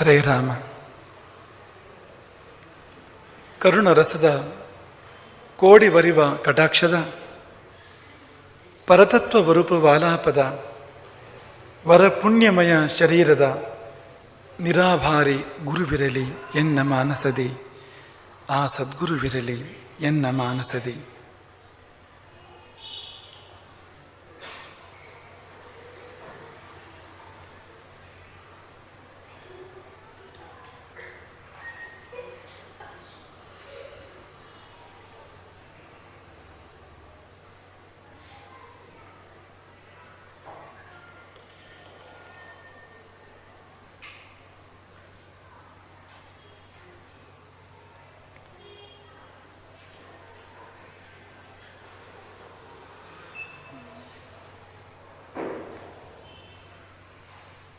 ಹರೇ ರಾಮ. ಕರುಣ ರಸದ ಕೋಡಿ ವರಿವ ಕಟಾಕ್ಷದ, ಪರತತ್ವ ವರೂಪ ವಾಲಾಪದ, ವರ ಪುಣ್ಯಮಯ ಶರೀರದ ನಿರಾಭಾರಿ ಗುರುವಿರಲಿ ಎನ್ನ ಮಾನಸದಿ, ಆ ಸದ್ಗುರುವಿರಲಿ ಎನ್ನ ಮಾನಸದಿ.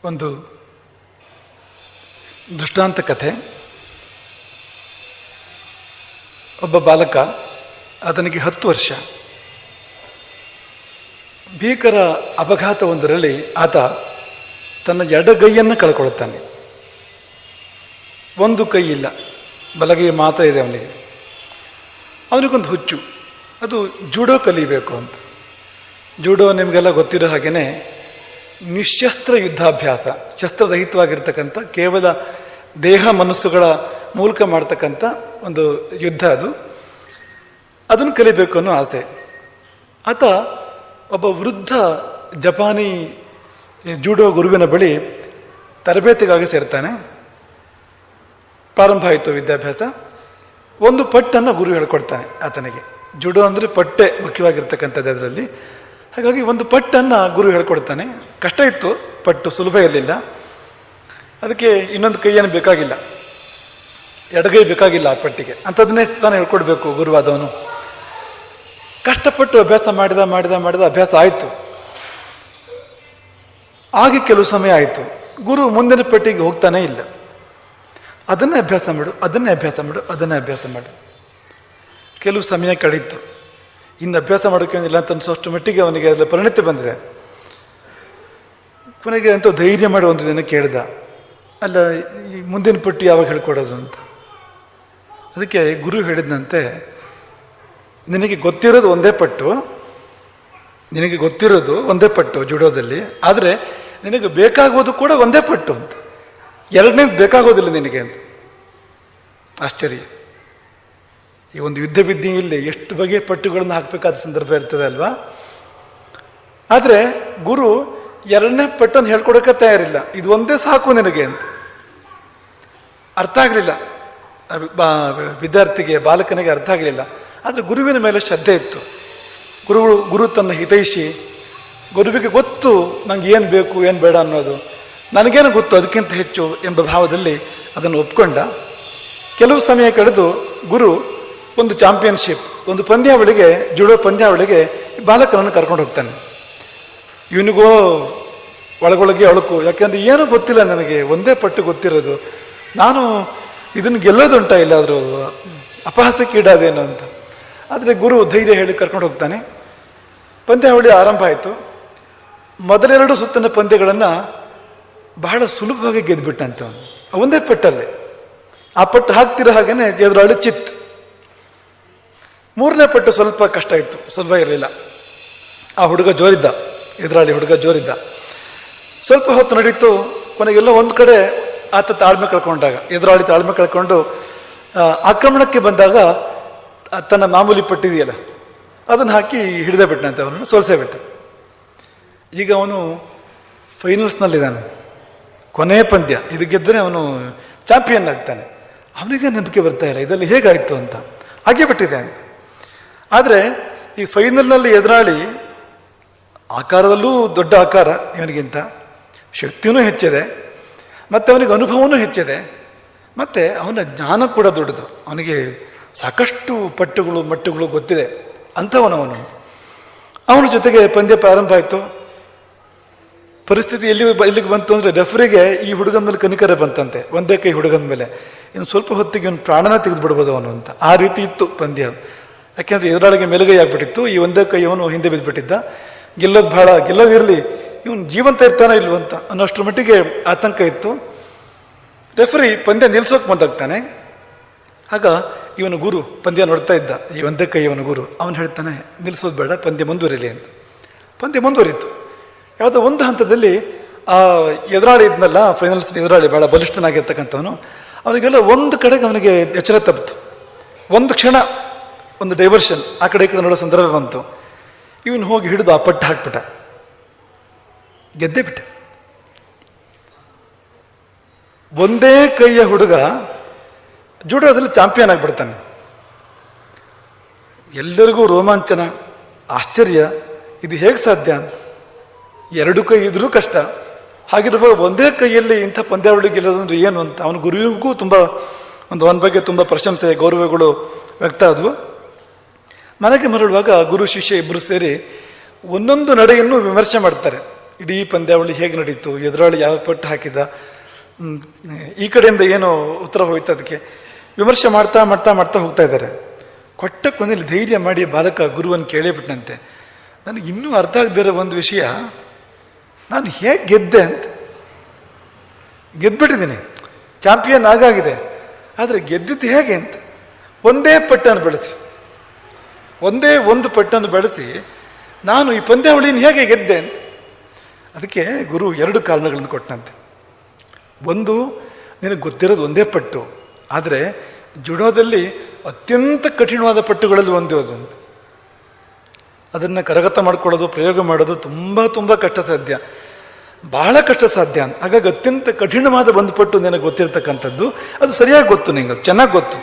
ಒಂದು ದೃಷ್ಟಾಂತ ಕಥೆ. ಒಬ್ಬ ಬಾಲಕ ಆತನಿಗೆ ಹತ್ತು ವರ್ಷ. ಭೀಕರ ಅಪಘಾತ ಒಂದರಲ್ಲಿ ಆತ ತನ್ನ ಎಡಗೈಯನ್ನು ಕಳ್ಕೊಳ್ಳುತ್ತಾನೆ. ಒಂದು ಕೈ ಇಲ್ಲ. ಬಲಗೈ ಮಾತ್ರ ಇದೆ ಅವನಿಗೆ. ಅವನಿಗೊಂದು ಹುಚ್ಚು. ಅದು ಜೂಡೋ ಕಲಿಬೇಕು ಅಂತ. ಜೂಡೋ ನಿಮಗೆಲ್ಲ ಗೊತ್ತಿರೋ ಹಾಗೆಯೇ ನಿಶಸ್ತ್ರ ಯುದ್ಧಾಭ್ಯಾಸ, ಶಸ್ತ್ರರಹಿತವಾಗಿರ್ತಕ್ಕಂಥ ಕೇವಲ ದೇಹ ಮನಸ್ಸುಗಳ ಮೂಲಕ ಮಾಡ್ತಕ್ಕಂಥ ಒಂದು ಯುದ್ಧ ಅದು. ಅದನ್ನು ಕಲಿಬೇಕು ಅನ್ನೋ ಆಸೆ. ಆತ ಒಬ್ಬ ವೃದ್ಧ ಜಪಾನಿ ಜೂಡೋ ಗುರುವಿನ ಬಳಿ ತರಬೇತಿಗಾಗಿ ಸೇರ್ತಾನೆ. ಪ್ರಾರಂಭ ಆಯಿತು ವಿದ್ಯಾಭ್ಯಾಸ. ಒಂದು ಪಟ್ಟನ್ನು ಗುರು ಹೇಳ್ಕೊಡ್ತಾನೆ ಆತನಿಗೆ. ಜುಡೋ ಅಂದರೆ ಪಟ್ಟೆ ಮುಖ್ಯವಾಗಿರ್ತಕ್ಕಂಥದ್ದು ಅದರಲ್ಲಿ. ಹಾಗಾಗಿ ಒಂದು ಪಟ್ಟನ್ನು ಗುರು ಹೇಳ್ಕೊಡ್ತಾನೆ. ಕಷ್ಟ ಇತ್ತು, ಪಟ್ಟು ಸುಲಭ ಇರಲಿಲ್ಲ. ಅದಕ್ಕೆ ಇನ್ನೊಂದು ಕೈಯನ್ನು ಬೇಕಾಗಿಲ್ಲ. ಎಡಗೈ ಬೇಕಾಗಿಲ್ಲ ಆ ಪಟ್ಟಿಗೆ. ಅಂಥದ್ದನ್ನೇ ತಾನು ಹೇಳ್ಕೊಡ್ಬೇಕು ಗುರುವಾದವನು ಕಷ್ಟಪಟ್ಟು ಅಭ್ಯಾಸ ಮಾಡಿದ ಮಾಡಿದ ಮಾಡಿದ ಅಭ್ಯಾಸ ಆಯಿತು. ಆಗ ಕೆಲವು ಸಮಯ ಆಯಿತು. ಗುರು ಮುಂದಿನ ಪಟ್ಟಿಗೆ ಹೋಗ್ತಾನೇ ಇಲ್ಲ. ಅದನ್ನೇ ಅಭ್ಯಾಸ ಮಾಡು, ಅದನ್ನೇ ಅಭ್ಯಾಸ ಮಾಡು, ಅದನ್ನೇ ಅಭ್ಯಾಸ ಮಾಡು. ಕೆಲವು ಸಮಯ ಕಳೀತು. ಇನ್ನು ಅಭ್ಯಾಸ ಮಾಡೋಕ್ಕೇನಿಲ್ಲ ಅಂತ ಅನ್ಸೋಷ್ಟು ಮಟ್ಟಿಗೆ ಅವನಿಗೆ ಅದರ ಪರಿಣತಿ ಬಂದಿದೆ. ಕೊನೆಗೆ ಅಂತ ಧೈರ್ಯ ಮಾಡಿ ಒಂದು ದಿನ ಕೇಳ್ದ. ಅಲ್ಲ, ಈ ಮುಂದಿನ ಪಟ್ಟಿ ಯಾವಾಗ ಹೇಳ್ಕೊಡೋದು ಅಂತ. ಅದಕ್ಕೆ ಗುರು ಹೇಳಿದಂತೆ ನಿನಗೆ ಗೊತ್ತಿರೋದು ಒಂದೇ ಪಟ್ಟು, ನಿನಗೆ ಗೊತ್ತಿರೋದು ಒಂದೇ ಪಟ್ಟು ಜುಡೋದಲ್ಲಿ, ಆದರೆ ನಿನಗೆ ಬೇಕಾಗೋದು ಕೂಡ ಒಂದೇ ಪಟ್ಟು ಅಂತ. ಎರಡನೇದು ಬೇಕಾಗೋದಿಲ್ಲ ನಿನಗೆ ಅಂತ. ಆಶ್ಚರ್ಯ. ಈ ಒಂದು ಯುದ್ಧ ವಿದ್ಯೆಯಲ್ಲಿ ಎಷ್ಟು ಬಗೆಯ ಪಟ್ಟುಗಳನ್ನು ಹಾಕಬೇಕಾದ ಸಂದರ್ಭ ಇರ್ತದೆ ಅಲ್ವಾ? ಆದರೆ ಗುರು ಎರಡನೇ ಪಟ್ಟನ್ನು ಹೇಳ್ಕೊಡೋಕೆ ತಯಾರಿಲ್ಲ. ಇದು ಒಂದೇ ಸಾಕು ನಿನಗೆ ಅಂತ. ಅರ್ಥ ಆಗಲಿಲ್ಲ. ವಿದ್ಯಾರ್ಥಿಗೆ, ಬಾಲಕನಿಗೆ ಅರ್ಥ ಆಗಲಿಲ್ಲ. ಆದರೆ ಗುರುವಿನ ಮೇಲೆ ಶ್ರದ್ಧೆ ಇತ್ತು. ಗುರುಗಳು, ಗುರು ತನ್ನ ಹಿತೈಷಿ. ಗುರುವಿಗೆ ಗೊತ್ತು, ನಂಗೆ ಏನು ಬೇಕು, ಏನು ಬೇಡ ಅನ್ನೋದು. ನನಗೇನು ಗೊತ್ತು, ಅದಕ್ಕಿಂತ ಹೆಚ್ಚು ಎಂಬ ಭಾವದಲ್ಲಿ ಅದನ್ನು ಒಪ್ಕೊಂಡ. ಕೆಲವು ಸಮಯ ಕಳೆದು ಗುರು ಒಂದು ಚಾಂಪಿಯನ್ಶಿಪ್ ಒಂದು ಪಂದ್ಯಾವಳಿಗೆ, ಜುಡೋ ಪಂದ್ಯಾವಳಿಗೆ ಬಾಲಕನನ್ನು ಕರ್ಕೊಂಡು ಹೋಗ್ತಾನೆ. ಇವನಿಗೋ ಒಳಗೊಳಗೆ ಅಳುಕು. ಯಾಕೆಂದ್ರೆ ಏನೂ ಗೊತ್ತಿಲ್ಲ ನನಗೆ, ಒಂದೇ ಪಟ್ಟು ಗೊತ್ತಿರೋದು. ನಾನು ಇದನ್ನು ಗೆಲ್ಲೋದುಂಟ ಇಲ್ಲಾದರೂ ಅಪಹಾಸ್ಯಕ್ಕೀಡಾದೇನು ಅಂತ. ಆದರೆ ಗುರು ಧೈರ್ಯ ಹೇಳಿ ಕರ್ಕೊಂಡು ಹೋಗ್ತಾನೆ. ಪಂದ್ಯಾವಳಿ ಆರಂಭ ಆಯಿತು. ಮೊದಲೆರಡು ಸುತ್ತಿನ ಪಂದ್ಯಗಳನ್ನು ಬಹಳ ಸುಲಭವಾಗಿ ಗೆದ್ದುಬಿಟ್ಟಂತೆ ಅವನು ಒಂದೇ ಪಟ್ಟಲ್ಲಿ. ಆ ಪಟ್ಟು ಹಾಕ್ತಿರೋ ಹಾಗೇನೆ ಎದುರು ಅಳಚಿತ್ ಮೂರನೇ ಪಟ್ಟು ಸ್ವಲ್ಪ ಕಷ್ಟ ಇತ್ತು, ಸ್ವಲ್ಪ ಇರಲಿಲ್ಲ. ಆ ಹುಡುಗ ಜೋರಿದ್ದ, ಎದುರಾಳಿ ಹುಡುಗ ಜೋರಿದ್ದ. ಸ್ವಲ್ಪ ಹೊತ್ತು ನಡೀತು, ಕೊನೆಗೆಲ್ಲ ಒಂದು ಕಡೆ ಆತ ತಾಳ್ಮೆ ಕಳ್ಕೊಂಡಾಗ, ಎದುರಾಳಿ ತಾಳ್ಮೆ ಕಳ್ಕೊಂಡು ಆಕ್ರಮಣಕ್ಕೆ ಬಂದಾಗ ತನ್ನ ಮಾಮೂಲಿ ಪಟ್ಟಿದೆಯಲ್ಲ, ಅದನ್ನು ಹಾಕಿ ಹಿಡಿದೇ ಬಿಟ್ಟನಂತೆ ಅವನನ್ನು, ಸೋಲ್ಸೇ ಬಿಟ್ಟ. ಈಗ ಅವನು ಫೈನಲ್ಸ್ನಲ್ಲಿದ್ದಾನೆ. ಕೊನೆ ಪಂದ್ಯ, ಇದು ಗೆದ್ದರೆ ಅವನು ಚಾಂಪಿಯನ್ ಆಗ್ತಾನೆ. ಅವನಿಗೆ ನಂಬಿಕೆ ಬರ್ತಾ ಇಲ್ಲ, ಇದರಲ್ಲಿ ಹೇಗಾಯಿತು ಅಂತ. ಹಾಗೆ ಬಿಟ್ಟಿದೆ ಅಂತ. ಆದರೆ ಈ ಫೈನಲ್ನಲ್ಲಿ ಎದುರಾಳಿ ಆಕಾರದಲ್ಲೂ ದೊಡ್ಡ ಆಕಾರ ಇವನಿಗಿಂತ. ಶಕ್ತಿಯೂ ಹೆಚ್ಚಿದೆ, ಮತ್ತು ಅವನಿಗೆ ಅನುಭವವೂ ಹೆಚ್ಚಿದೆ, ಮತ್ತು ಅವನ ಜ್ಞಾನ ಕೂಡ ದೊಡ್ಡದು. ಅವನಿಗೆ ಸಾಕಷ್ಟು ಪಟ್ಟುಗಳು, ಮಟ್ಟುಗಳು ಗೊತ್ತಿದೆ, ಅಂಥವನವನು. ಅವನ ಜೊತೆಗೆ ಪಂದ್ಯ ಪ್ರಾರಂಭ ಆಯಿತು. ಪರಿಸ್ಥಿತಿ ಎಲ್ಲಿ ಇಲ್ಲಿಗೆ ಬಂತು ಅಂದರೆ ರೆಫರಿಗೆ ಈ ಹುಡುಗನ ಮೇಲೆ ಕನಿಕರ ಬಂತಂತೆ. ಒಂದೇ ಕೈ ಹುಡುಗನ ಮೇಲೆ. ಇನ್ನು ಸ್ವಲ್ಪ ಹೊತ್ತಿಗೆ ಇವನು ಪ್ರಾಣನ ತೆಗೆದು ಬಿಡ್ಬೋದು ಅವನು ಅಂತ. ಆ ರೀತಿ ಇತ್ತು ಪಂದ್ಯ. ಯಾಕೆಂದ್ರೆ ಎದುರಾಳಿಗೆ ಮೇಲುಗೈ ಆಗ್ಬಿಟ್ಟಿತ್ತು, ಈ ಒಂದೇ ಕೈ ಅವನು ಹಿಂದೆ ಬಿದ್ದುಬಿಟ್ಟಿದ್ದ ಗೆಲ್ಲೋದು ಬಹಳ ಗೆಲ್ಲೋದಿರಲಿ ಇವನು ಜೀವಂತ ಇರ್ತಾನೋ ಇಲ್ವ ಅಂತ ಅನ್ನೋಷ್ಟ್ರ ಮಟ್ಟಿಗೆ ಆತಂಕ ಇತ್ತು. ರೆಫರಿ ಪಂದ್ಯ ನಿಲ್ಸೋಕೆ ಬಂದಾಗ್ತಾನೆ ಆಗ ಇವನು ಗುರು, ಪಂದ್ಯ ನೋಡ್ತಾ ಇದ್ದ, ಈ ಒಂದೇ ಕೈ ಇವನು ಗುರು. ಅವನು ಹೇಳ್ತಾನೆ, ನಿಲ್ಸೋದು ಬೇಡ, ಪಂದ್ಯ ಮುಂದುವರಿಲಿ ಅಂತ. ಪಂದ್ಯ ಮುಂದುವರಿತು. ಯಾವುದೋ ಒಂದು ಹಂತದಲ್ಲಿ, ಆ ಎದುರಾಳಿ ಇದ್ನಲ್ಲ ಫೈನಲ್ಸ್ ಎದುರಾಳಿ ಭಾಳ ಬಲಿಷ್ಠನಾಗಿರ್ತಕ್ಕಂಥವನು, ಅವನಿಗೆಲ್ಲ ಒಂದು ಕಡೆಗೆ ಅವನಿಗೆ ಎಚ್ಚರ ತಪ್ಪಿತು. ಒಂದು ಕ್ಷಣ ಒಂದು ಡೈವರ್ಷನ್ ಆ ಕಡೆ ಈ ಕಡೆ ನೋಡೋ ಸಂದರ್ಭ ಬಂತು. ಇವನು ಹೋಗಿ ಹಿಡಿದು ಆ ಪಟ್ಟು ಹಾಕ್ಬಿಟ್ಟ. ಗೆದ್ದೇ ಬಿಟ್ಟೆ. ಒಂದೇ ಕೈಯ ಹುಡುಗ ಜೂಡೋದಲ್ಲಿ ಚಾಂಪಿಯನ್ ಆಗಿಬಿಡ್ತಾನೆ. ಎಲ್ಲರಿಗೂ ರೋಮಾಂಚನ, ಆಶ್ಚರ್ಯ, ಇದು ಹೇಗೆ ಸಾಧ್ಯ? ಎರಡು ಕೈ ಇದ್ರೂ ಕಷ್ಟ. ಹಾಗಿರುವಾಗ ಒಂದೇ ಕೈಯಲ್ಲಿ ಇಂಥ ಪಂದ್ಯಾವಳಿ ಗೆಲ್ಲೋದಂದ್ರೆ ಏನು ಅಂತ ಅವನ ಗುರುವಿಗೂ ತುಂಬ ಒಂದು ಅವನ ಬಗ್ಗೆ ತುಂಬ ಪ್ರಶಂಸೆ, ಗೌರವಗಳು ವ್ಯಕ್ತ ಆದವು. ಮನೆಗೆ ಮರಳುವಾಗ ಗುರು, ಶಿಷ್ಯ ಇಬ್ಬರು ಸೇರಿ ಒಂದೊಂದು ನಡೆಯನ್ನು ವಿಮರ್ಶೆ ಮಾಡ್ತಾರೆ. ಇಡೀ ಪಂದ್ಯಾವಳಿ ಹೇಗೆ ನಡೀತು, ಎದುರಾಳಿ ಯಾವ ಪಟ್ಟು ಹಾಕಿದ ಈ ಕಡೆಯಿಂದ ಏನು ಉತ್ತರ ಹೋಯ್ತು ಅದಕ್ಕೆ. ವಿಮರ್ಶೆ ಮಾಡ್ತಾ ಮಾಡ್ತಾ ಮಾಡ್ತಾ ಹೋಗ್ತಾ ಇದ್ದಾರೆ. ಕೊಟ್ಟ ಕೊನೆಯಲ್ಲಿ ಧೈರ್ಯ ಮಾಡಿ ಬಾಲಕ ಗುರುವನ್ನು ಕೇಳೇಬಿಟ್ಟನಂತೆ ನನಗೆ ಇನ್ನೂ ಅರ್ಥ ಆಗದಿರೋ ಒಂದು ವಿಷಯ, ನಾನು ಹೇಗೆ ಗೆದ್ದೆ ಅಂತ. ಗೆದ್ಬಿಟ್ಟಿದ್ದೀನಿ. ಚಾಂಪಿಯನ್ ಆಗಾಗಿದೆ. ಆದರೆ ಗೆದ್ದಿದ್ದು ಹೇಗೆ ಅಂತ. ಒಂದೇ ಪಟ್ಟನ್ನು ಬೆಳೆಸಿ. ಒಂದೇ ಒಂದು ಪಟ್ಟನ್ನು ಬೆಳೆಸಿ, ನಾನು ಈ ಪಂದ್ಯಾವಳಿನ ಹೇಗೆ ಗೆದ್ದೆ ಅಂತ. ಅದಕ್ಕೆ ಗುರು ಎರಡು ಕಾರಣಗಳನ್ನು ಕೊಟ್ಟನಂತೆ. ಒಂದು, ನಿನಗೆ ಗೊತ್ತಿರೋದು ಒಂದೇ ಪಟ್ಟು, ಆದರೆ ಜುಡೋದಲ್ಲಿ ಅತ್ಯಂತ ಕಠಿಣವಾದ ಪಟ್ಟುಗಳಲ್ಲಿ ಒಂದು ಅದು ಅಂತ. ಅದನ್ನು ಕರಗತ ಮಾಡ್ಕೊಳ್ಳೋದು, ಪ್ರಯೋಗ ಮಾಡೋದು ತುಂಬ ತುಂಬ ಕಷ್ಟ ಸಾಧ್ಯ ಬಹಳ ಕಷ್ಟ ಸಾಧ್ಯ ಅಂತ. ಹಾಗಾಗಿ ಅತ್ಯಂತ ಕಠಿಣವಾದ ಒಂದು ಪಟ್ಟು ನಿನಗೆ ಗೊತ್ತಿರ್ತಕ್ಕಂಥದ್ದು. ಅದು ಸರಿಯಾಗಿ ಗೊತ್ತು ನಿಂಗೆ ಚೆನ್ನಾಗಿ ಗೊತ್ತು.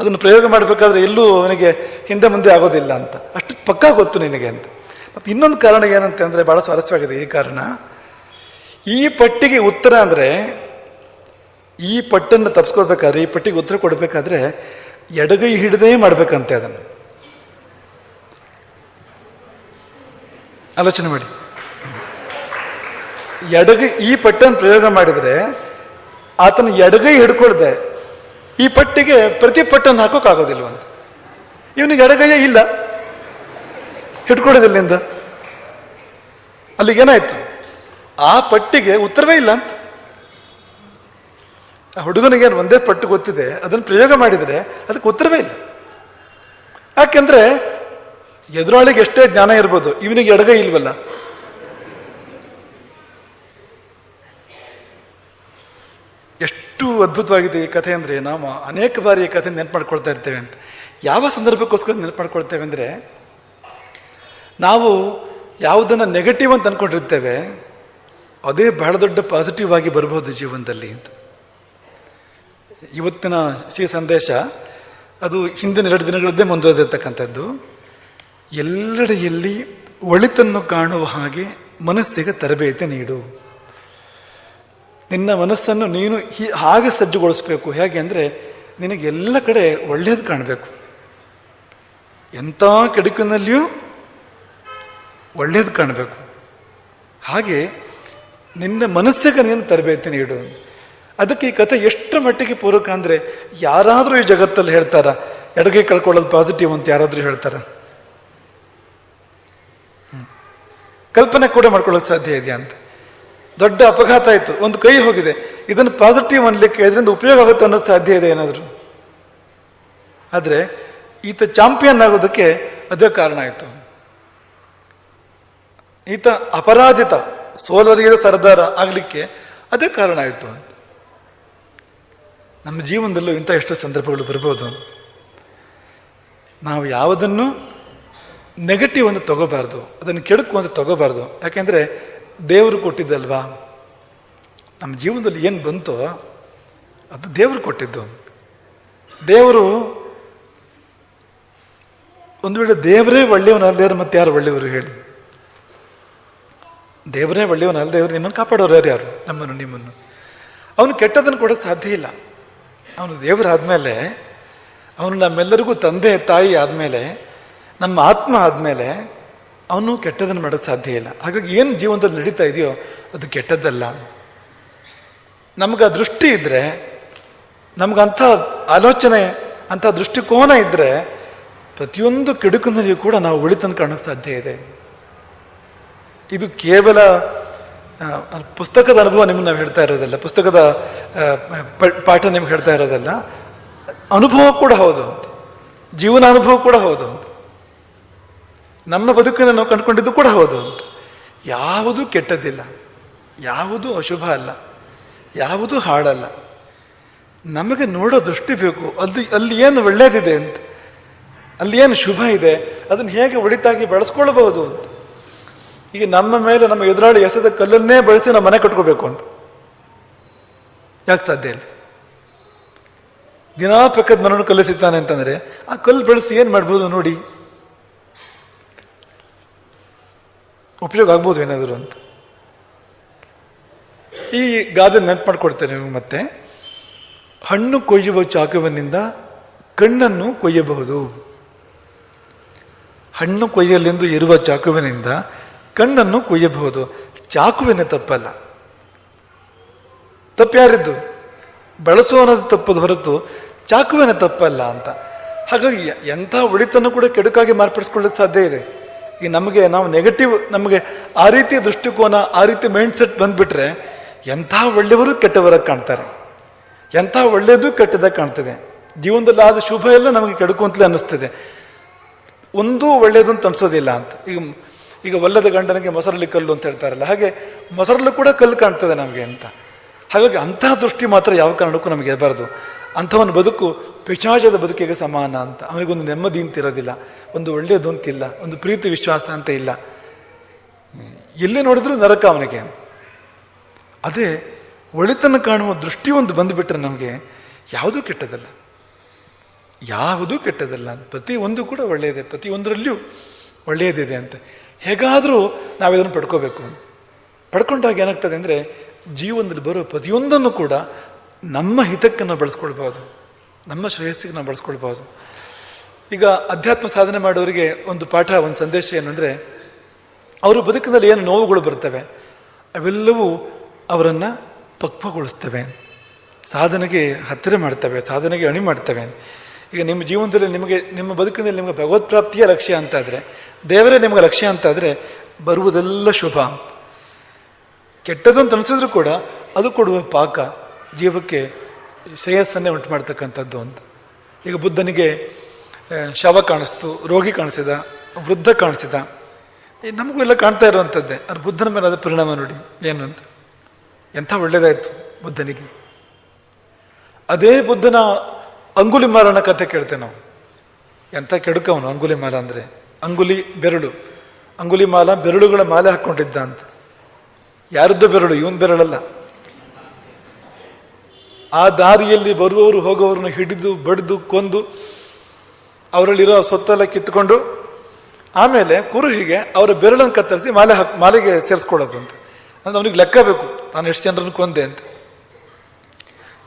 ಅದನ್ನು ಪ್ರಯೋಗ ಮಾಡಬೇಕಾದ್ರೆ ಎಲ್ಲೂ ಅವನಿಗೆ ಹಿಂದೆ ಮುಂದೆ ಆಗೋದಿಲ್ಲ ಅಂತ. ಅಷ್ಟು ಪಕ್ಕಾ ಗೊತ್ತು ನಿನಗೆ ಅಂತ. ಮತ್ತು ಇನ್ನೊಂದು ಕಾರಣ ಏನಂತ ಅಂದರೆ ಭಾಳ ಸ್ವಾರಸ್ಯವಾಗಿದೆ. ಈ ಕಾರಣ ಈ ಪಟ್ಟಿಗೆ ಉತ್ತರ ಅಂದರೆ ಈ ಪಟ್ಟನ್ನು ತಪ್ಸ್ಕೋಬೇಕಾದ್ರೆ ಈ ಪಟ್ಟಿಗೆ ಉತ್ತರ ಕೊಡಬೇಕಾದ್ರೆ ಎಡಗೈ ಹಿಡದೇ ಮಾಡ್ಬೇಕಂತೆ ಅದನ್ನು. ಆಲೋಚನೆ ಮಾಡಿ. ಎಡಗೈ ಈ ಪಟ್ಟನ್ನು ಪ್ರಯೋಗ ಮಾಡಿದರೆ ಆತನ ಎಡಗೈ ಹಿಡ್ಕೊಳ್ದೆ. ಈ ಪಟ್ಟಿಗೆ ಪ್ರತಿ ಪಟ್ಟನ್ನು ಹಾಕೋಕ್ಕಾಗೋದಿಲ್ವಂತ ಇವನಿಗೆ ಎಡಗೈಯೇ ಇಲ್ಲ. ಹಿಡ್ಕೊಳ್ಳೋದಿಲ್ಲಿಂದ ಅಲ್ಲಿಗೇನಾಯ್ತು? ಆ ಪಟ್ಟಿಗೆ ಉತ್ತರವೇ ಇಲ್ಲ ಅಂತ. ಆ ಹುಡುಗನಿಗೆ ಏನು ಒಂದೇ ಪಟ್ಟು ಗೊತ್ತಿದೆ, ಅದನ್ನು ಪ್ರಯೋಗ ಮಾಡಿದರೆ ಅದಕ್ಕೆ ಉತ್ತರವೇ ಇಲ್ಲ. ಯಾಕೆಂದ್ರೆ ಎದುರಾಳಿಗೆ ಎಷ್ಟೇ ಜ್ಞಾನ ಇರ್ಬೋದು, ಇವನಿಗೆ ಎಡಗೈ ಇಲ್ವಲ್ಲ. ಎಷ್ಟು ಅದ್ಭುತವಾಗಿದೆ ಈ ಕಥೆ ಅಂದರೆ ನಾವು ಅನೇಕ ಬಾರಿ ಈ ಕಥೆ ನೆನಪು ಮಾಡ್ಕೊಳ್ತಾ ಇರ್ತೇವೆ ಅಂತ. ಯಾವ ಸಂದರ್ಭಕ್ಕೋಸ್ಕರ ನೆನಪು ಮಾಡ್ಕೊಳ್ತೇವೆ ಅಂದರೆ, ನಾವು ಯಾವುದನ್ನು ನೆಗೆಟಿವ್ ಅಂತ ಅಂದ್ಕೊಂಡಿರ್ತೇವೆ ಅದೇ ಬಹಳ ದೊಡ್ಡ ಪಾಸಿಟಿವ್ ಆಗಿ ಬರ್ಬೋದು ಜೀವನದಲ್ಲಿ ಅಂತ. ಇವತ್ತಿನ ಶ್ರೀ ಸಂದೇಶ, ಅದು ಹಿಂದಿನ ಎರಡು ದಿನಗಳದ್ದೇ ಮುಂದುವರೆದಿರ್ತಕ್ಕಂಥದ್ದು. ಎಲ್ಲೆಡೆಯಲ್ಲಿ ಒಳಿತನ್ನು ಕಾಣುವ ಹಾಗೆ ಮನಸ್ಸಿಗೆ ತರಬೇತಿ ನೀಡು. ನಿನ್ನ ಮನಸ್ಸನ್ನು ನೀನು ಹೀ ಹಾಗೆ ಸಜ್ಜುಗೊಳಿಸ್ಬೇಕು. ಹೇಗೆ ಅಂದರೆ ನಿನಗೆ ಎಲ್ಲ ಕಡೆ ಒಳ್ಳೇದು ಕಾಣಬೇಕು. ಎಂಥ ಕೆಡುಕಿನಲ್ಲಿಯೂ ಒಳ್ಳೇದು ಕಾಣಬೇಕು. ಹಾಗೆ ನಿನ್ನ ಮನಸ್ಸಿಗೆ ನೀನು ತರಬೇತಿ ನೀಡು. ಅದಕ್ಕೆ ಈ ಕಥೆ ಎಷ್ಟರ ಮಟ್ಟಿಗೆ ಪೂರಕ ಅಂದರೆ ಯಾರಾದರೂ ಈ ಜಗತ್ತಲ್ಲಿ ಹೇಳ್ತಾರ, ಎಡಗೆ ಕಳ್ಕೊಳ್ಳೋದು ಪಾಸಿಟಿವ್ ಅಂತ ಯಾರಾದರೂ ಹೇಳ್ತಾರ. ಕಲ್ಪನೆ ಕೂಡ ಮಾಡ್ಕೊಳ್ಳೋಕೆ ಸಾಧ್ಯ ಇದೆಯಾ ಅಂತ? ದೊಡ್ಡ ಅಪಘಾತ ಆಯಿತು. ಒಂದು ಕೈ ಹೋಗಿದೆ. ಇದನ್ನು ಪಾಸಿಟಿವ್ ಅನ್ಲಿಕ್ಕೆ ಇದರಿಂದ ಉಪಯೋಗ ಆಗುತ್ತೆ ಅನ್ನೋದು ಸಾಧ್ಯ ಇದೆ ಏನಾದರೂ? ಆದರೆ ಈತ ಚಾಂಪಿಯನ್ ಆಗೋದಕ್ಕೆ ಅದೇ ಕಾರಣ ಆಯಿತು. ಈತ ಅಪರಾಜಿತ, ಸೋಲರಿಯದ ಸರ್ದಾರ ಆಗಲಿಕ್ಕೆ ಅದೇ ಕಾರಣ ಆಯಿತು. ನಮ್ಮ ಜೀವನದಲ್ಲೂ ಇಂಥ ಎಷ್ಟೋ ಸಂದರ್ಭಗಳು ಬರ್ಬೋದು. ನಾವು ಯಾವುದನ್ನು ನೆಗೆಟಿವ್ ಅಂತ ತಗೋಬಾರ್ದು. ಅದನ್ನು ಕೆಡುಕು ಅಂತ ತಗೋಬಾರ್ದು. ಯಾಕೆಂದರೆ ದೇವರು ಕೊಟ್ಟಿದ್ದಲ್ವಾ? ನಮ್ಮ ಜೀವನದಲ್ಲಿ ಏನು ಬಂತೋ ಅದು ದೇವರು ಕೊಟ್ಟಿದ್ದು. ದೇವರು ಒಂದು ವೇಳೆ ದೇವರೇ ಒಳ್ಳೆಯವನಲ್ಲದೇ ಮತ್ತೆ ಯಾರು ಒಳ್ಳೆಯವರು ಹೇಳಿ? ದೇವರೇ ಒಳ್ಳೆಯವನಲ್ಲದೆ ಇದ್ರೆ ನಿಮ್ಮನ್ನು ಕಾಪಾಡೋರು ಯಾರು ಯಾರು? ನಮ್ಮನ್ನು, ನಿಮ್ಮನ್ನು. ಅವನು ಕೆಟ್ಟದನ್ನು ಕೊಡೋಕೆ ಸಾಧ್ಯ ಇಲ್ಲ. ಅವನು ದೇವರಾದ್ಮೇಲೆ, ಅವನು ನಮ್ಮೆಲ್ಲರಿಗೂ ತಂದೆ, ತಾಯಿ ಆದಮೇಲೆ, ನಮ್ಮ ಆತ್ಮ ಆದಮೇಲೆ ಅವನು ಕೆಟ್ಟದನ್ನು ಮಾಡೋಕ್ಕೆ ಸಾಧ್ಯ ಇಲ್ಲ. ಹಾಗಾಗಿ ಏನು ಜೀವನದಲ್ಲಿ ನಡೀತಾ ಇದೆಯೋ ಅದು ಕೆಟ್ಟದ್ದಲ್ಲ. ನಮ್ಗೆ ಆ ದೃಷ್ಟಿ ಇದ್ದರೆ ನಮ್ಗಂಥ ಆಲೋಚನೆ, ಅಂಥ ದೃಷ್ಟಿಕೋನ ಇದ್ದರೆ ಪ್ರತಿಯೊಂದು ಕೆಡುಕಿನಲ್ಲಿಯೂ ಕೂಡ ನಾವು ಉಳಿತನ್ನು ಕಾಣೋಕ್ಕೆ ಸಾಧ್ಯ ಇದೆ. ಇದು ಕೇವಲ ಪುಸ್ತಕದ ಅನುಭವ ನಿಮ್ಗೆ ನಾವು ಹೇಳ್ತಾ ಇರೋದಲ್ಲ, ಪುಸ್ತಕದ ಪಾಠ ನಿಮ್ಗೆ ಹೇಳ್ತಾ ಇರೋದಲ್ಲ, ಅನುಭವ ಕೂಡ ಹೌದು. ಜೀವನ ಅನುಭವ ಕೂಡ ಹೌದು. ನಮ್ಮ ಬದುಕನ್ನು ನಾವು ಕಂಡುಕೊಂಡಿದ್ದು ಕೂಡ ಹೌದು. ಅಂತ ಯಾವುದು ಕೆಟ್ಟದ್ದಿಲ್ಲ. ಯಾವುದೂ ಅಶುಭ ಅಲ್ಲ. ಯಾವುದೂ ಹಾಳಲ್ಲ. ನಮಗೆ ನೋಡೋ ದೃಷ್ಟಿ ಬೇಕು. ಅಲ್ಲಿ ಅಲ್ಲಿ ಏನು ಒಳ್ಳೇದಿದೆ ಅಂತ. ಅಲ್ಲಿ ಏನು ಶುಭ ಇದೆ. ಅದನ್ನು ಹೇಗೆ ಒಳಿತಾಗಿ ಬೆಳೆಸ್ಕೊಳ್ಬಹುದು ಅಂತ. ಈಗ ನಮ್ಮ ಮೇಲೆ ನಮ್ಮ ಎದುರಾಳಿ ಎಸೆದ ಕಲ್ಲನ್ನೇ ಬಳಸಿ ನಾವು ಮನೆ ಕಟ್ಕೋಬೇಕು ಅಂತ. ಯಾಕೆ ಸಾಧ್ಯ ಇಲ್ಲ? ದಿನಾ ಪಕ್ಕದ ಮನನ್ನು ಕಲಿಸಿದ್ದಾನೆ ಅಂತಂದ್ರೆ ಆ ಕಲ್ಲು ಬೆಳೆಸಿ ಏನು ಮಾಡ್ಬೋದು ನೋಡಿ. ಉಪಯೋಗ ಆಗ್ಬೋದು ಏನಾದರೂ ಅಂತ. ಈ ಗಾದೆ ನೆನಪು ಮಾಡ್ಕೊಡ್ತೇನೆ ನಿಮಗೆ ಮತ್ತೆ. ಹಣ್ಣು ಕೊಯ್ಯುವ ಚಾಕುವಿನಿಂದ ಕಣ್ಣನ್ನು ಕೊಯ್ಯಬಹುದು. ಹಣ್ಣು ಕೊಯ್ಯಲೆಂದು ಇರುವ ಚಾಕುವಿನಿಂದ ಕಣ್ಣನ್ನು ಕೊಯ್ಯಬಹುದು. ಚಾಕುವಿನ ತಪ್ಪಲ್ಲ. ತಪ್ಪು ಯಾರಿದ್ದು ಬಳಸುವನದು ತಪ್ಪದ ಹೊರತು ಚಾಕುವಿನ ತಪ್ಪಲ್ಲ ಅಂತ. ಹಾಗಾಗಿ ಎಂಥ ಒಳಿತನ್ನು ಕೂಡ ಕೆಡುಕಾಗಿ ಮಾರ್ಪಡಿಸ್ಕೊಳ್ಳೋಕೆ ಸಾಧ್ಯ ಇದೆ. ಈಗ ನಮಗೆ ನಾವು ನೆಗೆಟಿವ್ ನಮಗೆ ಆ ರೀತಿ ದೃಷ್ಟಿಕೋನ, ಆ ರೀತಿ ಮೈಂಡ್ ಸೆಟ್ ಬಂದ್ಬಿಟ್ರೆ ಎಂಥ ಒಳ್ಳೆಯವರು ಕೆಟ್ಟವರಾಗಿ ಕಾಣ್ತಾರೆ. ಎಂಥ ಒಳ್ಳೆಯದು ಕೆಟ್ಟದಾಗಿ ಕಾಣ್ತದೆ. ಜೀವನದಲ್ಲಿ ಆದ ಶುಭ ಎಲ್ಲ ನಮಗೆ ಕೆಡುಕು ಅಂತಲೇ ಅನ್ನಿಸ್ತದೆ. ಒಂದೂ ಒಳ್ಳೆಯದು ಅಂತ ಅನ್ಸೋದಿಲ್ಲ ಅಂತ. ಈಗ ಈಗ ಒಲ್ಲದ ಗಂಡನಿಗೆ ಮೊಸರಲ್ಲಿ ಕಲ್ಲು ಅಂತ ಹೇಳ್ತಾರಲ್ಲ, ಹಾಗೆ ಮೊಸರಲ್ಲೂ ಕೂಡ ಕಲ್ಲು ಕಾಣ್ತದೆ ನಮಗೆ ಅಂತ. ಹಾಗಾಗಿ ಅಂತಹ ದೃಷ್ಟಿ ಮಾತ್ರ ಯಾವ ಕಾರಣಕ್ಕೂ ನಮಗೆ ಇರಬಾರ್ದು. ಅಂಥವನ ಬದುಕು ಪಿಶಾಚದ ಬದುಕಿಗೆ ಸಮಾನ ಅಂತ. ಅವನಿಗೊಂದು ನೆಮ್ಮದಿ ಅಂತ ಇರೋದಿಲ್ಲ. ಒಂದು ಒಳ್ಳೆಯದು ಅಂತಿಲ್ಲ ಒಂದು ಪ್ರೀತಿ ವಿಶ್ವಾಸ ಅಂತ ಇಲ್ಲ. ಎಲ್ಲಿ ನೋಡಿದ್ರು ನರಕ ಅವನಿಗೆ. ಅದೇ ಒಳಿತನ್ನು ಕಾಣುವ ದೃಷ್ಟಿ ಒಂದು ಬಂದುಬಿಟ್ರೆ ನಮಗೆ ಯಾವುದೂ ಕೆಟ್ಟದಲ್ಲ. ಯಾವುದೂ ಕೆಟ್ಟದಲ್ಲ. ಪ್ರತಿಯೊಂದು ಕೂಡ ಒಳ್ಳೆಯದೇ. ಪ್ರತಿಯೊಂದರಲ್ಲಿಯೂ ಒಳ್ಳೆಯದಿದೆ ಅಂತ. ಹೇಗಾದರೂ ನಾವು ಇದನ್ನು ಪಡ್ಕೋಬೇಕು. ಪಡ್ಕೊಂಡಾಗ ಏನಾಗ್ತದೆ ಅಂದರೆ ಜೀವನದಲ್ಲಿ ಬರೋ ಪ್ರತಿಯೊಂದನ್ನು ಕೂಡ ನಮ್ಮ ಹಿತಕ್ಕೆ ನಾವು ಬಳಸ್ಕೊಳ್ಬೋದು ನಮ್ಮ ಶ್ರೇಯಸ್ಸಿಗೆ ನಾವು ಬಳಸ್ಕೊಳ್ಬೋದು ಈಗ ಅಧ್ಯಾತ್ಮ ಸಾಧನೆ ಮಾಡೋರಿಗೆ ಒಂದು ಪಾಠ, ಒಂದು ಸಂದೇಶ ಏನಂದರೆ, ಅವರು ಬದುಕಿನಲ್ಲಿ ಏನು ನೋವುಗಳು ಬರ್ತವೆ, ಅವೆಲ್ಲವೂ ಅವರನ್ನು ಪಕ್ವಗೊಳಿಸ್ತವೆ. ಸಾಧನೆಗೆ ಹತ್ತಿರ ಮಾಡ್ತವೆ, ಸಾಧನೆಗೆ ಅಣಿ ಮಾಡ್ತವೆ. ಈಗ ನಿಮ್ಮ ಜೀವನದಲ್ಲಿ ನಿಮಗೆ, ನಿಮ್ಮ ಬದುಕಿನಲ್ಲಿ ನಿಮಗೆ ಭಗವತ್ ಪ್ರಾಪ್ತಿಯ ಲಕ್ಷ್ಯ ಅಂತಾದರೆ ದೇವರೇ ನಿಮಗೆ ಲಕ್ಷ್ಯ ಅಂತಾದರೆ ಬರುವುದೆಲ್ಲ ಶುಭ. ಕೆಟ್ಟದ್ದು ಅಂತ ಅನಿಸಿದ್ರು ಕೂಡ ಅದು ಕೊಡುವ ಪಾಕ. ಜೀವಕ್ಕೆ ಶ್ರೇಯಸ್ಸನ್ನೇ ಉಂಟು ಮಾಡ್ತಕ್ಕಂಥದ್ದು ಅಂತ. ಈಗ ಬುದ್ಧನಿಗೆ ಶವ ಕಾಣಿಸ್ತು, ರೋಗಿ ಕಾಣಿಸಿದ, ವೃದ್ಧ ಕಾಣಿಸಿದ. ನಮಗೂ ಎಲ್ಲ ಕಾಣ್ತಾ ಇರುವಂಥದ್ದೇ. ಅದು ಬುದ್ಧನ ಮೇಲೆ ಅದು ಪರಿಣಾಮ ನೋಡಿ, ಏನು ಅಂತ. ಎಂಥ ಒಳ್ಳೇದಾಯಿತು ಬುದ್ಧನಿಗೆ. ಅದೇ ಬುದ್ಧನ ಅಂಗುಲಿ ಮಾಲನ ಕತೆ ಕೇಳ್ತೇವೆ ನಾವು. ಎಂಥ ಕೆಡುಕವನು ಅಂಗುಲಿ ಮಾಲ ಅಂದರೆ? ಅಂಗುಲಿ ಬೆರಳು. ಅಂಗುಲಿ ಮಾಲ ಬೆರಳುಗಳ ಮಾಲೆ ಹಾಕ್ಕೊಂಡಿದ್ದ ಅಂತ. ಯಾರದ್ದು ಬೆರಳು? ಇವನ್ ಬೆರಳಲ್ಲ. ಆ ದಾರಿಯಲ್ಲಿ ಬರುವವರು ಹೋಗುವವರನ್ನು ಹಿಡಿದು, ಬಡಿದು, ಕೊಂದು ಅವರಲ್ಲಿರೋ ಸೊತ್ತೆಲ್ಲ ಕಿತ್ಕೊಂಡು ಆಮೇಲೆ ಕುರುಹಿಗೆ ಅವರ ಬೆರಳನ್ನು ಕತ್ತರಿಸಿ ಮಾಲೆ ಹಾಕಿ, ಮಾಲೆಗೆ ಸೇರಿಸ್ಕೊಳ್ಳೋದು ಅಂತ. ಅಂದ್ರೆ ಅವನಿಗೆ ಲೆಕ್ಕ ಬೇಕು, ನಾನು ಎಷ್ಟು ಜನರನ್ನು ಕೊಂದೆ ಅಂತ.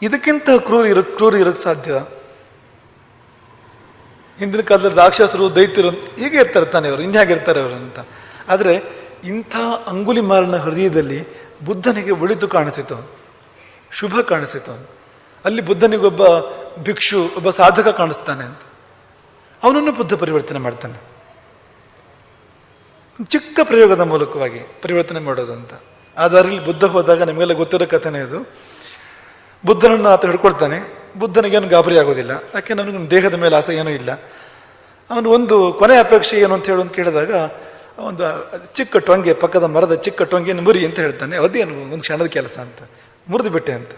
ಇದಕ್ಕಿಂತ ಕ್ರೂರ ಇರ, ಕ್ರೂರ ಇರೋಕ್ಕೆ ಸಾಧ್ಯ? ಹಿಂದಿನ ಕಾಲದಲ್ಲಿ ರಾಕ್ಷಸರು, ದೈತ್ಯರು ಹೀಗೆ ಇರ್ತಾರೆ ತಾನೇ ಅವರು ಇನ್ಯಾಗ ಇರ್ತಾರೆ ಅವರು ಅಂತ. ಆದರೆ ಇಂಥ ಅಂಗುಲಿ ಮಾಲಿನ ಹೃದಯದಲ್ಲಿ ಬುದ್ಧನಿಗೆ ಒಳಿತು ಕಾಣಿಸಿತು, ಶುಭ ಕಾಣಿಸಿತು. ಅಲ್ಲಿ ಬುದ್ಧನಿಗೊಬ್ಬ ಭಿಕ್ಷು, ಒಬ್ಬ ಸಾಧಕ ಕಾಣಿಸ್ತಾನೆ ಅಂತ. ಅವನನ್ನು ಬುದ್ಧ ಪರಿವರ್ತನೆ ಮಾಡ್ತಾನೆ. ಚಿಕ್ಕ ಪ್ರಯೋಗದ ಮೂಲಕವಾಗಿ ಪರಿವರ್ತನೆ ಮಾಡೋದು ಅಂತ. ಆ ದಾರಿಯಲ್ಲಿ ಬುದ್ಧ ಹೋದಾಗ ನಿಮಗೆಲ್ಲ ಗೊತ್ತಿರೋ ಕಥೆನೇ ಇದು ಬುದ್ಧನನ್ನು ಆತ ಹಿಡ್ಕೊಳ್ತಾನೆ. ಬುದ್ಧನಿಗೇನು ಗಾಬರಿ ಆಗೋದಿಲ್ಲ. ಯಾಕೆ ನನಗೆ ದೇಹದ ಮೇಲೆ ಆಸೆ ಏನೂ ಇಲ್ಲ. ಅವನು ಒಂದು ಕೊನೆ ಅಪೇಕ್ಷೆ ಏನು ಅಂತ ಹೇಳು ಅಂತ ಕೇಳಿದಾಗ ಒಂದು ಚಿಕ್ಕ ಟೊಂಗೆ, ಪಕ್ಕದ ಮರದ ಚಿಕ್ಕ ಟೊಂಗೆಯನ್ನು ಮುರಿ ಅಂತ ಹೇಳ್ತಾನೆ. ಅದೇನು ಒಂದು ಕ್ಷಣದ ಕೆಲಸ ಅಂತ. ಮುರಿದು ಬಿಟ್ಟೆ ಅಂತ.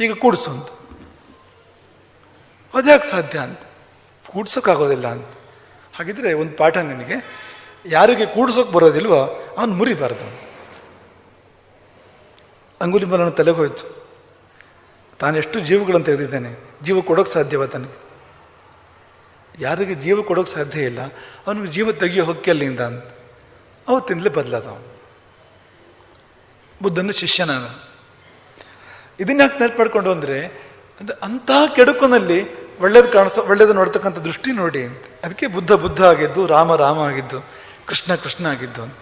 ಈಗ ಕೂಡಿಸು ಅಂತ. ಅದ್ಯಾಕೆ ಸಾಧ್ಯ ಅಂತ? ಕೂಡ್ಸೋಕ್ಕಾಗೋದಿಲ್ಲ ಅಂತ. ಹಾಗಿದ್ರೆ ಒಂದು ಪಾಠ ನಿನಗೆ. ಯಾರಿಗೆ ಕೂಡ್ಸೋಕೆ ಬರೋದಿಲ್ವೋ ಅವನು ಮುರಿಬಾರ್ದು ಅಂತ. ಅಂಗುಲಿ ಮಲನ ತಲೆಗೆ ಹೋಯ್ತು. ತಾನೆಷ್ಟು ಜೀವಗಳನ್ನು ತೆಗೆದಿದ್ದಾನೆ ಜೀವ ಕೊಡೋಕೆ ಸಾಧ್ಯವ ತನಗೆ? ಯಾರಿಗೆ ಜೀವ ಕೊಡೋಕೆ ಸಾಧ್ಯ ಇಲ್ಲ ಅವನಿಗೆ ಜೀವ ತೆಗಿಯೋ ಹೊಕ್ಕೆ ಅಲ್ಲಿಂದ ಅಂತ. ಅವತ್ತಿಂದಲೇ ಬದಲಾದ ಅವನು ಬುದ್ಧನ ಶಿಷ್ಯ ಇದನ್ನ ಯಾಕೆ ನೆನಪಡ್ಕೊಂಡು ಅಂದರೆ ಅಂದರೆ ಅಂಥ ಕೆಡುಕುನಲ್ಲಿ ಒಳ್ಳೇದು ಕಾಣಿಸೋ ಒಳ್ಳೇದು ನೋಡ್ತಕ್ಕಂಥ ದೃಷ್ಟಿ ನೋಡಿ. ಅದಕ್ಕೆ ಬುದ್ಧ ಬುದ್ಧ ಆಗಿದ್ದು, ರಾಮ ರಾಮ ಆಗಿದ್ದು, ಕೃಷ್ಣ ಕೃಷ್ಣ ಆಗಿದ್ದು,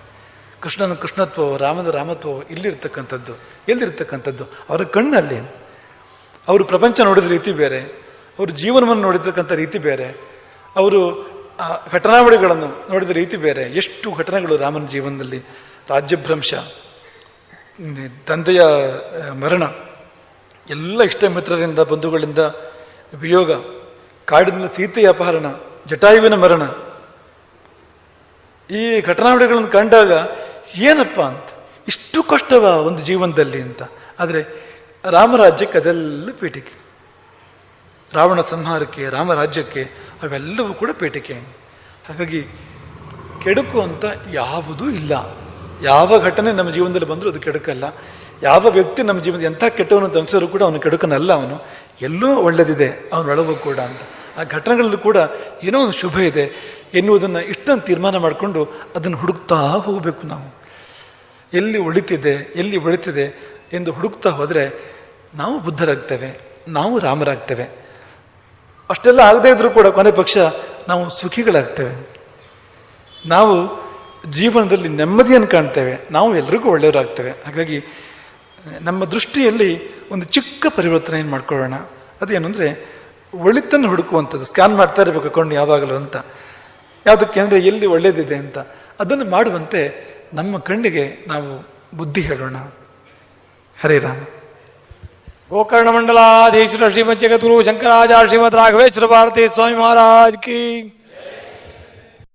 ಕೃಷ್ಣನ ಕೃಷ್ಣತ್ವವು, ರಾಮನ ರಾಮತ್ವವು ಇಲ್ಲಿರ್ತಕ್ಕಂಥದ್ದು, ಎಲ್ಲಿರ್ತಕ್ಕಂಥದ್ದು? ಅವರ ಕಣ್ಣಲ್ಲಿ. ಅವರು ಪ್ರಪಂಚ ನೋಡಿದ ರೀತಿ ಬೇರೆ, ಅವರು ಜೀವನವನ್ನು ನೋಡಿರ್ತಕ್ಕಂಥ ರೀತಿ ಬೇರೆ, ಅವರು, ಆ, ಘಟನಾವಳಿಗಳನ್ನು ನೋಡಿದ ರೀತಿ ಬೇರೆ. ಎಷ್ಟು ಘಟನೆಗಳು ರಾಮನ ಜೀವನದಲ್ಲಿ. ರಾಜ್ಯಭ್ರಂಶ ತಂದೆಯ ಮರಣ. ಎಲ್ಲ ಇಷ್ಟ ಮಿತ್ರರಿಂದ ಬಂಧುಗಳಿಂದ ವಿಯೋಗ, ಕಾಡಿನಲ್ಲಿ ಸೀತೆಯ ಅಪಹರಣ, ಜಟಾಯುವಿನ ಮರಣ. ಈ ಘಟನಾವಳಿಗಳನ್ನು ಕಂಡಾಗ ಏನಪ್ಪ ಅಂತ, ಇಷ್ಟು ಕಷ್ಟವ ಒಂದು ಜೀವನದಲ್ಲಿ ಅಂತ. ಆದರೆ ರಾಮರಾಜ್ಯಕ್ಕೆ ಅದೆಲ್ಲ ಪೀಠಿಕೆ. ರಾವಣ ಸಂಹಾರಕ್ಕೆ ರಾಮರಾಜ್ಯಕ್ಕೆ ಅವೆಲ್ಲವೂ ಕೂಡ ಪೀಠಿಕೆ. ಹಾಗಾಗಿ ಕೆಡುಕು ಅಂತ ಯಾವುದೂ ಇಲ್ಲ. ಯಾವ ಘಟನೆ ನಮ್ಮ ಜೀವನದಲ್ಲಿ ಬಂದರೂ ಅದು ಕೆಡುಕಲ್ಲ. ಯಾವ ವ್ಯಕ್ತಿ ನಮ್ಮ ಜೀವನದ ಎಂಥ ಕೆಟ್ಟವನು ಅಂತ ಅನಿಸಿದ್ರು ಕೂಡ ಅವನು ಕೆಡುಕನಲ್ಲ ಅವನು. ಎಲ್ಲೋ ಒಳ್ಳೆದಿದೆ ಅವನೊಳಗೂ ಕೂಡ ಅಂತ. ಆ ಘಟನೆಗಳಲ್ಲೂ ಕೂಡ ಏನೋ ಒಂದು ಶುಭ ಇದೆ ಎನ್ನುವುದನ್ನು ಇಷ್ಟೊಂದು ತೀರ್ಮಾನ ಮಾಡಿಕೊಂಡು ಅದನ್ನು ಹುಡುಕ್ತಾ ಹೋಗಬೇಕು ನಾವು. ಎಲ್ಲಿ ಉಳಿತಿದೆ, ಎಲ್ಲಿ ಒಳಿತಿದೆ ಎಂದು ಹುಡುಕ್ತಾ ಹೋದರೆ ನಾವು ಬುದ್ಧರಾಗ್ತೇವೆ, ನಾವು ರಾಮರಾಗ್ತೇವೆ. ಅಷ್ಟೆಲ್ಲ ಆಗದೇ ಇದ್ರೂ ಕೂಡ ಕೊನೆ ಪಕ್ಷ ನಾವು ಸುಖಿಗಳಾಗ್ತೇವೆ. ನಾವು ಜೀವನದಲ್ಲಿ ನೆಮ್ಮದಿಯನ್ನು ಕಾಣ್ತೇವೆ, ನಾವು ಎಲ್ರಿಗೂ ಒಳ್ಳೆಯವರಾಗ್ತೇವೆ. ಹಾಗಾಗಿ ನಮ್ಮ ದೃಷ್ಟಿಯಲ್ಲಿ ಒಂದು ಚಿಕ್ಕ ಪರಿವರ್ತನೆ ಏನು ಮಾಡ್ಕೊಳ್ಳೋಣ? ಅದೇನು ಅಂದರೆ ಒಳಿತನ್ನು ಹುಡುಕುವಂಥದ್ದು. ಸ್ಕ್ಯಾನ್ ಮಾಡ್ತಾ ಇರಬೇಕು ಕಣ್ಣು ಯಾವಾಗಲೂ ಅಂತ. ಯಾವುದಕ್ಕೆ ಅಂದರೆ ಎಲ್ಲಿ ಒಳ್ಳೆಯದಿದೆ ಅಂತ. ಅದನ್ನು ಮಾಡುವಂತೆ ನಮ್ಮ ಕಣ್ಣಿಗೆ ನಾವು ಬುದ್ಧಿ ಹೇಳೋಣ. ಹರೇ ರಾಮ. ಗೋಕರ್ಣ ಮಂಡಲಾಧೀಶ್ವರ ಶ್ರೀಮಂತ ಜಗದ್ಗುರು ಶಂಕರಾಚಾರ್ಯ ಶ್ರೀಮದ್ ರಾಘವೇಶ್ವರ ಭಾರತಿ ಸ್ವಾಮಿ ಮಹಾರಾಜ್ ಕಿ